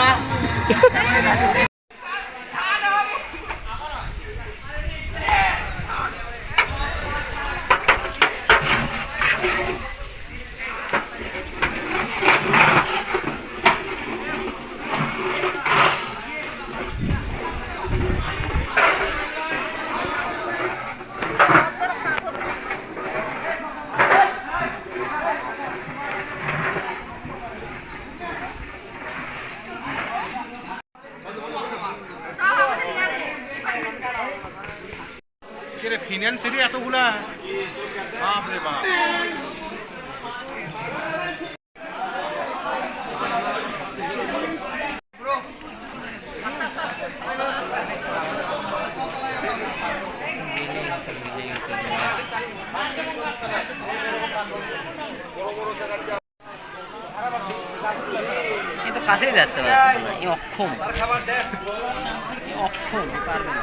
นะ কিরে ফিনান্সিয়ারি এতগুলা? বাপ রে বাপ। কিন্তু কাছেই যাচ্ছে না অক্ষম। অক্ষম পারবে না।